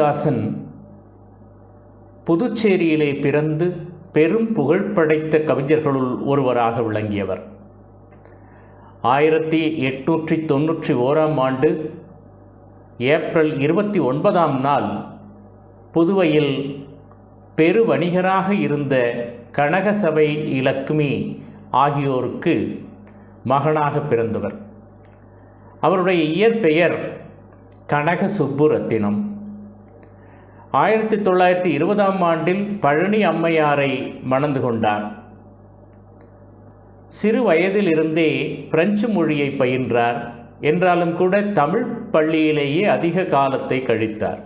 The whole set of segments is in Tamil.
தாசன் புதுச்சேரியிலே பிறந்து பெரும் புகழ் படைத்த கவிஞர்களுள் ஒருவராக விளங்கியவர். ஆயிரத்தி எட்நூற்றி தொன்னூற்றி ஓராம் ஆண்டு ஏப்ரல் இருபத்தி ஒன்பதாம் நாள் புதுவையில் பெரு வணிகராக இருந்த கனகசபை இலக்குமி ஆகியோருக்கு மகனாக பிறந்தவர். அவருடைய இயற்பெயர் கனக சுப்புரத்தினம் ஆயிரத்தி தொள்ளாயிரத்தி இருபதாம் ஆண்டில் பழனி அம்மையாரை மணந்து கொண்டார். சிறு வயதிலிருந்தே பிரெஞ்சு மொழியை பயின்றார். என்றாலும் கூட தமிழ் பள்ளியிலேயே அதிக காலத்தை கழித்தார்.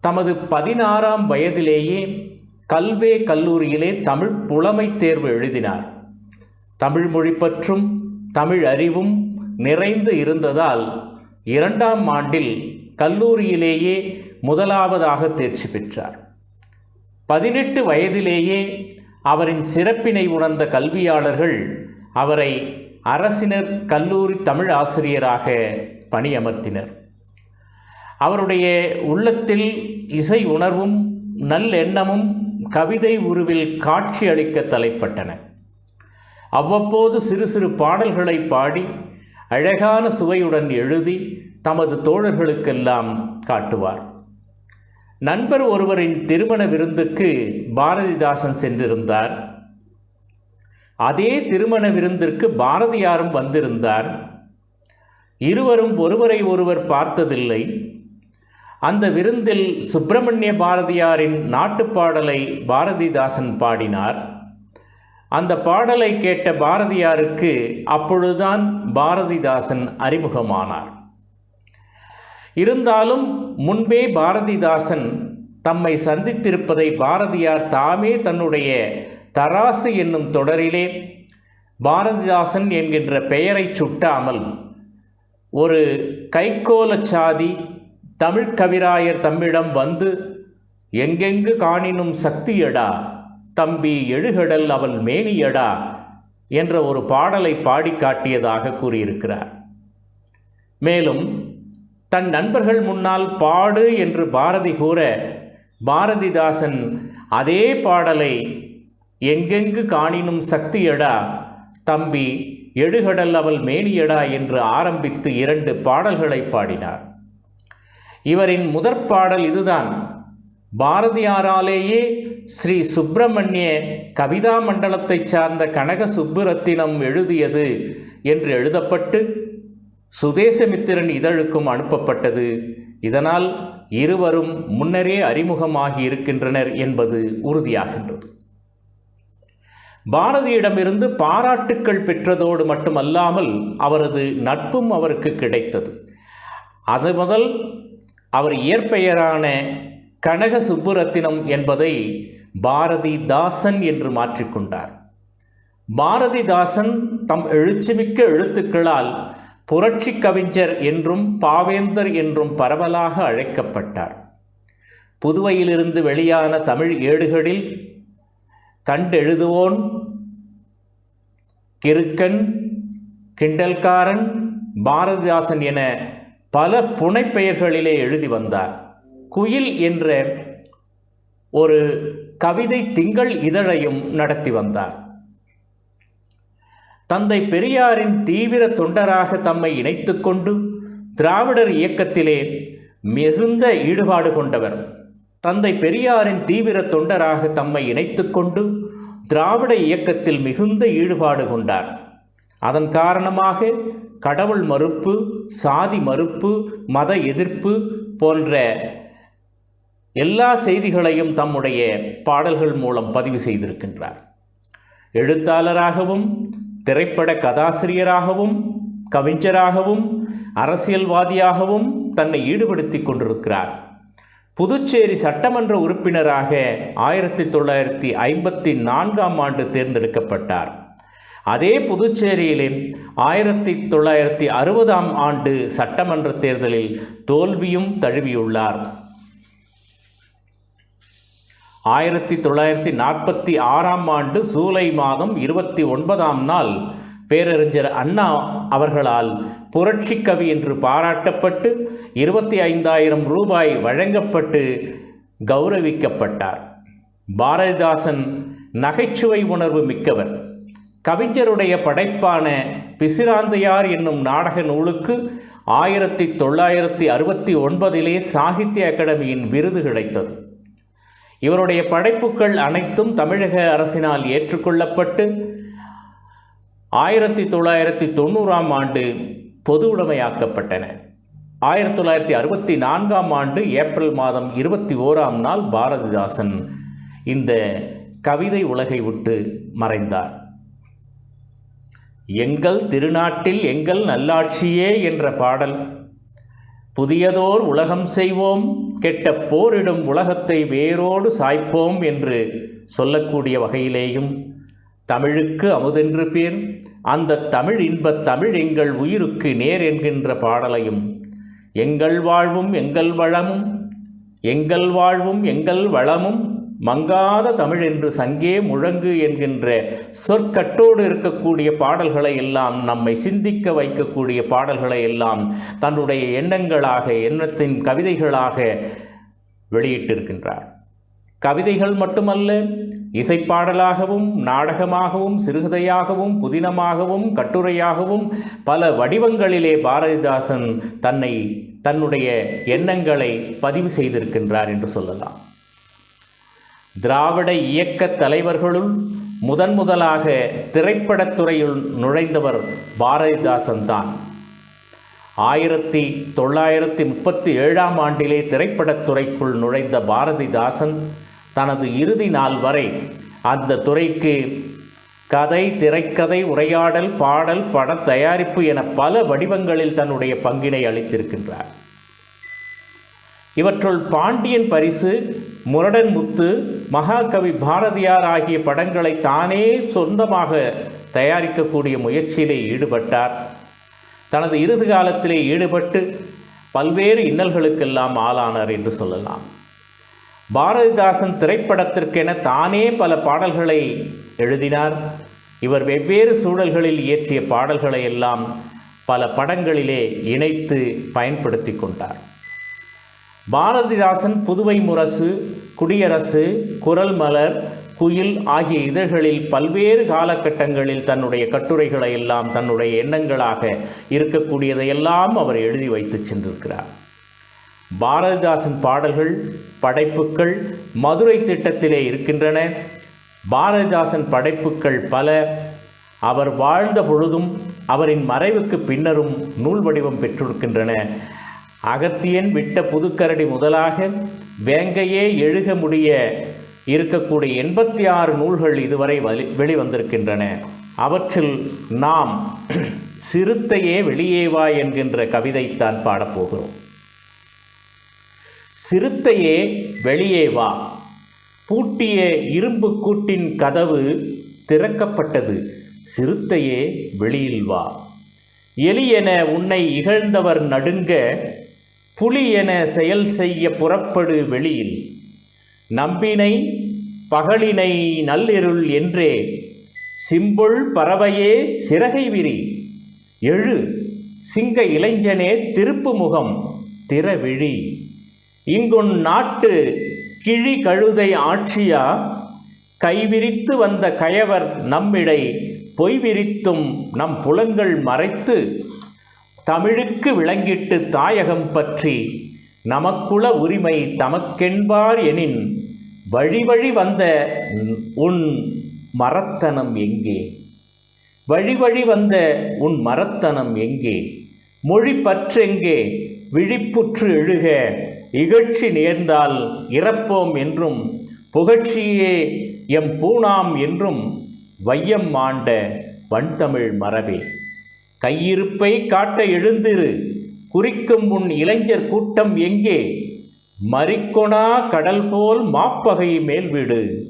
தமது பதினாறாம் வயதிலேயே கல்வே கல்லூரியிலே தமிழ் புலமை தேர்வு எழுதினார். தமிழ் மொழி பற்றும் தமிழ் அறிவும் நிறைந்து இருந்ததால் இரண்டாம் ஆண்டில் கல்லூரியிலேயே முதலாவதாக தேர்ச்சி பெற்றார். பதினெட்டு வயதிலேயே அவரின் சிறப்பினை உணர்ந்த கல்வியாளர்கள் அவரை அரசினர் கல்லூரி தமிழ் ஆசிரியராக பணியமர்த்தினர். அவருடைய உள்ளத்தில் இசை உணர்வும் நல்லெண்ணமும் கவிதை உருவில் காட்சி அளிக்க தலைப்பட்டன. அவ்வப்போது சிறு சிறு பாடல்களை பாடி அழகான சுவையுடன் எழுதி தமது தோழர்களுக்கெல்லாம் காட்டுவார். நண்பர் ஒருவரின் திருமண விருந்துக்கு பாரதிதாசன் சென்றிருந்தார். அதே திருமண விருந்திற்கு பாரதியாரும் வந்திருந்தார். இருவரும் ஒருவரை ஒருவர் பார்த்ததில்லை. அந்த விருந்தில் சுப்பிரமணிய பாரதியாரின் நாட்டுப்பாடலை பாரதிதாசன் பாடினார். அந்த பாடலை கேட்ட பாரதியாருக்கு அப்பொழுதுதான் பாரதிதாசன் அறிமுகமானார். இருந்தாலும் முன்பே பாரதிதாசன் தம்மை சந்தித்திருப்பதை பாரதியார் தாமே தன்னுடைய தராசு என்னும் தொடரிலே பாரதிதாசன் என்கின்ற பெயரை சுட்டாமல் ஒரு கைக்கோலச் சாதி தமிழ் கவிராயர் தம்மிடம் வந்து எங்கெங்கு காணினும் சக்தியடா தம்பி எழுகடல் அவள் மேனியடா என்ற ஒரு பாடலை பாடி காட்டியதாக கூறியிருக்கிறார். மேலும் தன் நண்பர்கள் முன்னால் பாடு என்று பாரதி கூற பாரதிதாசன் அதே பாடலை எங்கெங்கு காணினும் சக்தியடா தம்பி எழுகடல் அவள் மேனியடா என்று ஆரம்பித்து இரண்டு பாடல்களை பாடினார். இவரின் முதற் பாடல் இதுதான். பாரதியாராலேயே ஸ்ரீ சுப்பிரமணிய கவிதா மண்டலத்தைச் சார்ந்த கனக சுப்புரத்தினம் எழுதியது என்று எழுதப்பட்டு சுதேசமித்திரன் இதழுக்கும் அனுப்பப்பட்டது. இதனால் இருவரும் முன்னரே அறிமுகமாகி இருக்கின்றனர் என்பது உறுதியாகின்றது. பாரதியிடமிருந்து பாராட்டுக்கள் பெற்றதோடு மட்டுமல்லாமல் அவரது நட்பும் அவருக்கு கிடைத்தது. அது முதல் அவர் இயற்பெயரான கனக சுப்புரத்தினம் என்பதை பாரதிதாசன் என்று மாற்றிக்கொண்டார். பாரதிதாசன் தம் எழுச்சிமிக்க எழுத்துக்களால் புரட்சி கவிஞர் என்றும் பாவேந்தர் என்றும் பரவலாக அழைக்கப்பட்டார். புதுவையிலிருந்து வெளியான தமிழ் ஏடுகளில் கண்டெழுதுவோன் கிருக்கன் கிண்டல்காரன் பாரதிதாசன் என பல புனைப்பெயர்களிலே எழுதி வந்தார். குயில் என்ற ஒரு கவிதை திங்கள் இதழையும் நடத்தி வந்தார். தந்தை பெரியாரின் தீவிர தொண்டராக தம்மை இணைத்துக்கொண்டு திராவிடர் இயக்கத்திலே மிகுந்த ஈடுபாடு கொண்டவர். தந்தை பெரியாரின் தீவிர தொண்டராக தம்மை இணைத்துக்கொண்டு திராவிட இயக்கத்தில் மிகுந்த ஈடுபாடு கொண்டார். அதன் காரணமாக கடவுள் மறுப்பு சாதி மறுப்பு மத எதிர்ப்பு போன்ற எல்லா செய்திகளையும் தம்முடைய பாடல்கள் மூலம் பதிவு செய்திருக்கின்றார். எழுத்தாளராகவும் திரைப்பட கதாசிரியராகவும் கவிஞராகவும் அரசியல்வாதியாகவும் தன்னை ஈடுபடுத்தி கொண்டிருக்கிறார். புதுச்சேரி சட்டமன்ற உறுப்பினராக ஆயிரத்தி தொள்ளாயிரத்தி ஐம்பத்தி நான்காம் ஆண்டு தேர்ந்தெடுக்கப்பட்டார். அதே புதுச்சேரியிலே ஆயிரத்தி தொள்ளாயிரத்தி அறுபதாம் ஆண்டு சட்டமன்ற தேர்தலில் தோல்வியும் தழுவியுள்ளார். ஆயிரத்தி தொள்ளாயிரத்தி நாற்பத்தி ஆறாம் ஆண்டு ஜூலை மாதம் இருபத்தி ஒன்பதாம் நாள் பேரறிஞர் அண்ணா அவர்களால் புரட்சி கவி என்று பாராட்டப்பட்டு இருபத்தி ஐந்தாயிரம் ரூபாய் வழங்கப்பட்டு கௌரவிக்கப்பட்டார். பாரதிதாசன் நகைச்சுவை உணர்வு மிக்கவர். கவிஞருடைய படைப்பான பிசிராந்தையார் என்னும் நாடக நூலுக்கு ஆயிரத்தி தொள்ளாயிரத்தி அறுபத்தி ஒன்பதிலே சாகித்ய அகாடமியின் விருது கிடைத்தது. இவருடைய படைப்புகள் அனைத்தும் தமிழக அரசினால் ஏற்றுக்கொள்ளப்பட்டு ஆயிரத்தி தொள்ளாயிரத்தி தொண்ணூறாம் ஆண்டு பொது உடைமையாக்கப்பட்டன. ஆயிரத்தி தொள்ளாயிரத்தி அறுபத்தி நான்காம் ஆண்டு ஏப்ரல் மாதம் இருபத்தி ஓராம் நாள் பாரதிதாசன் இந்த கவிதை உலகை விட்டு மறைந்தார். எங்கள் திருநாட்டில் எங்கள் நல்லாட்சியே என்ற பாடல் புதியதோர் உலகம் செய்வோம் கெட்ட போரிடும் உலகத்தை வேரோடு சாய்ப்போம் என்று சொல்லக்கூடிய வகையிலேயும் தமிழுக்கு அமுதென்று பேர். அந்த தமிழ் இன்பத் தமிழ் எங்கள் உயிருக்கு நேர் என்கின்ற பாடலையும் எங்கள் வாழ்வும் எங்கள் வளமும் எங்கள் வாழ்வும் எங்கள் வளமும் மங்காத தமிழ் என்று சங்கே முழங்கு என்கின்ற சொற்கட்டோடு இருக்கக்கூடிய பாடல்களை எல்லாம் நம்மை சிந்திக்க வைக்கக்கூடிய பாடல்களை எல்லாம் தன்னுடைய எண்ணங்களாக எண்ணத்தின் கவிதைகளாக வெளியிட்டிருக்கின்றார். கவிதைகள் மட்டுமல்ல இசைப்பாடலாகவும் நாடகமாகவும் சிறுகதையாகவும் புதினமாகவும் கட்டுரையாகவும் பல வடிவங்களிலே பாரதிதாசன் தன்னை தன்னுடைய எண்ணங்களை பதிவு செய்திருக்கின்றார் என்று சொல்லலாம். திராவிட இயக்க தலைவர்களுள் முதன் முதலாக திரைப்படத்துறையில் நுழைந்தவர் பாரதிதாசன் தான். ஆயிரத்தி தொள்ளாயிரத்தி முப்பத்தி ஏழாம் ஆண்டிலே திரைப்படத்துறைக்குள் நுழைந்த பாரதிதாசன் தனது இறுதி நாள் வரை அந்த துறைக்கு கதை திரைக்கதை உரையாடல் பாடல் பட தயாரிப்பு என பல வடிவங்களில் தன்னுடைய பங்கினை அளித்திருக்கின்றார். இவற்றுள் பாண்டியன் பரிசு முரடன் முத்து மகாகவி பாரதியார் ஆகிய படங்களை தானே சொந்தமாக தயாரிக்கக்கூடிய முயற்சியிலே ஈடுபட்டார். தனது இறுதி காலத்திலே ஈடுபட்டு பல்வேறு இன்னல்களுக்கெல்லாம் ஆளானார் என்று சொல்லலாம். பாரதிதாசன் திரைப்படத்திற்கென தானே பல பாடல்களை எழுதினார். இவர் வெவ்வேறு சூழல்களில் இயற்றிய பாடல்களை எல்லாம் பல படங்களிலே இணைத்து பயன்படுத்தி கொண்டார். பாரதிதாசன் புதுவை முரசு குடியரசு குரல் மலர் குயில் ஆகிய இதழ்களில் பல்வேறு காலகட்டங்களில் தன்னுடைய கட்டுரைகளை எல்லாம் தன்னுடைய எண்ணங்களாக இருக்கக்கூடியதையெல்லாம் அவர் எழுதி வைத்து சென்றிருக்கிறார். பாரதிதாசன் பாடல்கள் படைப்புக்கள் மதுரை திட்டத்திலே இருக்கின்றன. பாரதிதாசன் படைப்புக்கள் பல. அவர் வாழ்ந்த பொழுதும் அவரின் மறைவுக்கு பின்னரும் நூல் வடிவம் பெற்றிருக்கின்றன. அகத்தியன் விட்ட புதுக்கரடி முதலாக வேங்கையே எழுக முடிய இருக்கக்கூடிய எண்பத்தி ஆறு நூல்கள் இதுவரை வலி வெளிவந்திருக்கின்றன. அவற்றில் நாம் சிறுத்தையே வெளியே வா என்கின்ற கவிதைத்தான் பாடப்போகிறோம் சிறுத்தையே வெளியே வா. பூட்டிய இரும்பு கூட்டின் கதவு திறக்கப்பட்டது. சிறுத்தையே வெளியில் வா. எலியென உன்னை இகழ்ந்தவர் நடுங்க புலி என செயல் செய்ய புறப்படு வெளியில். நம்பினை பகலினை நல்லிருள் என்றே. சிம்புள் பறவையே சிறகை விரி. எழு சிங்க இளைஞனே திருப்பு முகம் திறவிழி. இங்குன் நாட்டு கிழி கழுதை ஆட்சியா? கைவிரித்து வந்த கயவர் நம்மிடை பொய்விரித்தும் நம் புலன்கள் மறைத்து தமிழுக்கு விளங்கிட்டு தாயகம் பற்றி நமக்குள உரிமை தமக்கென்பார் எனின் வழி வழி வந்த உன் மரத்தனம் எங்கே? வழி வழி வந்த உன் மரத்தனம் எங்கே? மொழி பற்றெங்கே? விழிப்புற்று எழுக இகழ்ச்சி நேர்ந்தால் இறப்போம் என்றும் புகழ்ச்சியே எம் பூணாம் என்றும் வையம் ஆண்ட வண்தமிழ் மரபே. கையிருப்பை காட்ட எழுந்திரு. குறிக்கும் உன் இளைஞர் கூட்டம் எங்கே? மறிக்கொணா கடல் போல் மாப்பகை மேல் விடு.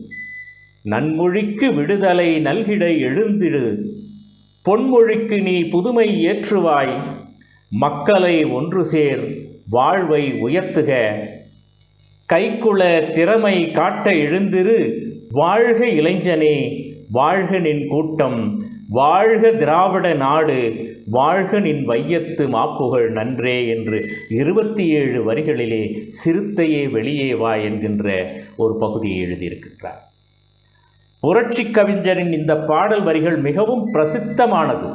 நன்மொழிக்கு விடுதலை நல்கிட எழுந்திடு பொன்மொழிக்கு நீ புதுமை ஏற்றுவாய். மக்களை ஒன்று சேர் வாழ்வை உயர்த்துக. கைக்குள திறமை காட்ட எழுந்திரு. வாழ்க இளைஞனே வாழ்க நின் கூட்டம். வாழ்க திராவிட நாடு வாழ்க நின் வையத்து மாப்புகழ் நன்றே என்று இருபத்தி ஏழு வரிகளிலே சிறுத்தையே வெளியே வா என்கின்ற ஒரு பகுதியை எழுதியிருக்கின்றார். புரட்சி கவிஞரின் இந்த பாடல் வரிகள் மிகவும் பிரசித்தமானது.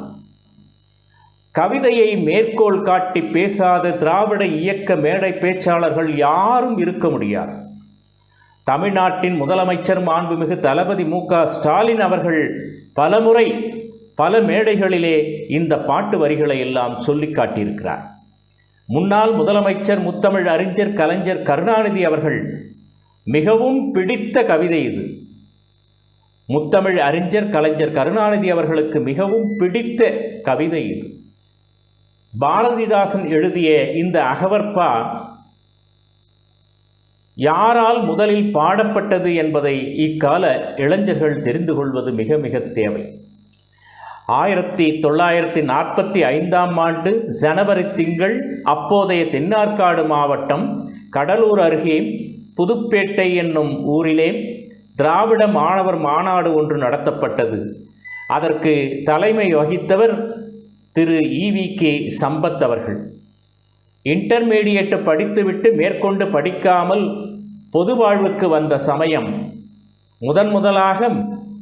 கவிதையை மேற்கோள் காட்டி பேசாத திராவிட இயக்க மேடை பேச்சாளர்கள் யாரும் இருக்க முடியாது. தமிழ்நாட்டின் முதலமைச்சர் மாண்புமிகு தளபதி மு க ஸ்டாலின் அவர்கள் பலமுறை பல மேடைகளிலே இந்த பாட்டு வரிகளை எல்லாம் சொல்லி காட்டியிருக்கிறார். முன்னாள் முதலமைச்சர் முத்தமிழ் அறிஞர் கலைஞர் கருணாநிதி அவர்கள் மிகவும் பிடித்த கவிதை இது. முத்தமிழ் அறிஞர் கலைஞர் கருணாநிதி அவர்களுக்கு மிகவும் பிடித்த கவிதை இது. பாரதிதாசன் எழுதிய இந்த அகவற்பா யாரால் முதலில் பாடப்பட்டது என்பதை இக்கால இளைஞர்கள் தெரிந்து கொள்வது மிக மிக தேவை. ஆயிரத்தி தொள்ளாயிரத்தி நாற்பத்தி ஐந்தாம் ஆண்டு ஜனவரி திங்கள் அப்போதைய தென்னார்காடு மாவட்டம் கடலூர் அருகே புதுப்பேட்டை என்னும் ஊரிலே திராவிட மாணவர் மாநாடு ஒன்று நடத்தப்பட்டது. அதற்கு தலைமை வகித்தவர் திரு இவி கே சம்பத் அவர்கள். இன்டர்மீடியட் படித்துவிட்டு மேற்கொண்டு படிக்காமல் பொது வாழ்வுக்கு வந்த சமயம் முதன் முதலாக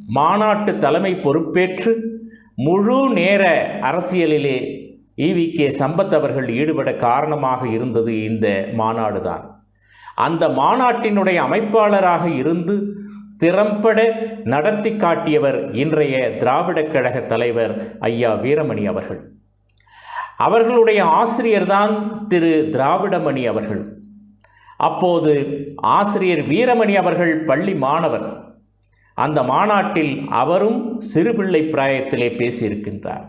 மாநாட்டு தலைமை பொறுப்பேற்று முழு நேர அரசியலிலே இவி கே சம்பத் அவர்கள் ஈடுபட காரணமாக இருந்தது இந்த மாநாடு தான் அந்த மாநாட்டினுடைய அமைப்பாளராக இருந்து திறம்பட நடத்தி காட்டியவர் இன்றைய திராவிடக் கழக தலைவர் ஐயா வீரமணி அவர்கள். அவர்களுடைய ஆசிரியர் தான் திரு திராவிடமணி அவர்கள். அப்போது ஆசிரியர் வீரமணி அவர்கள் பள்ளி மாணவர். அந்த மாநாட்டில் அவரும் சிறுபிள்ளை பிராயத்திலே பேசியிருக்கின்றார்.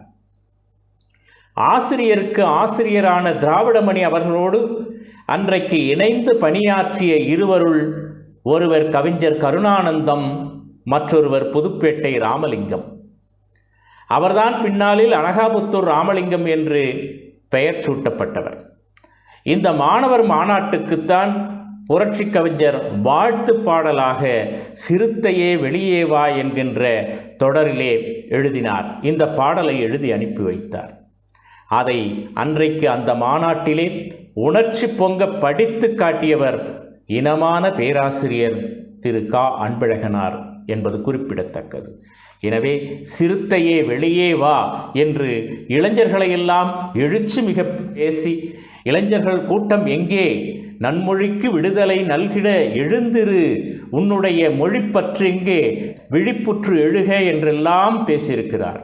ஆசிரியருக்கு ஆசிரியரான திராவிடமணி அவர்களோடு அன்றைக்கு இணைந்து பணியாற்றிய இருவருள் ஒருவர் கவிஞர் கருணானந்தம் மற்றொருவர் புதுப்பேட்டை ராமலிங்கம். அவர்தான் பின்னாளில் அனகாபுத்தூர் ராமலிங்கம் என்று பெயர் சூட்டப்பட்டவர். இந்த மாணவர் மாநாட்டுக்குத்தான் புரட்சி கவிஞர் வாழ்த்து பாடலாக சிறுத்தையே வெளியே வா என்கின்ற தொடரிலே எழுதினார். இந்த பாடலை எழுதி அனுப்பி வைத்தார். அதை அன்றைக்கு அந்த மாநாட்டிலே உணர்ச்சி பொங்க படித்து காட்டியவர் இனமான பேராசிரியர் திரு கா. அன்பழகனார் என்பது குறிப்பிடத்தக்கது. எனவே சிறுத்தையே வெளியே வா என்று இளைஞர்களையெல்லாம் எழுச்சி மிக பேசி இளைஞர்கள் கூட்டம் எங்கே? நன்மொழிக்கு விடுதலை நல்கிட எழுந்திரு. உன்னுடைய மொழிப்பற்றெங்கே விழிப்புற்று எழுக என்றெல்லாம் பேசியிருக்கிறார்.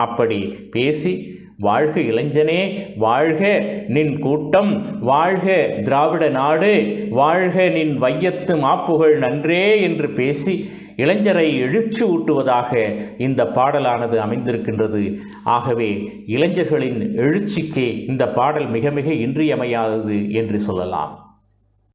அப்படி பேசி வாழ்க இளைஞனே வாழ்க நின் கூட்டம் வாழ்க திராவிட நாடு வாழ்க நின் வையத்து மாப்புகழ் நன்றே என்று பேசி இளைஞரை எழுச்சி ஊட்டுவதாக இந்த பாடலானது அமைந்திருக்கின்றது. ஆகவே இளைஞர்களின் எழுச்சிக்கு இந்த பாடல் மிக மிக இன்றியமையாதது என்று சொல்லலாம்.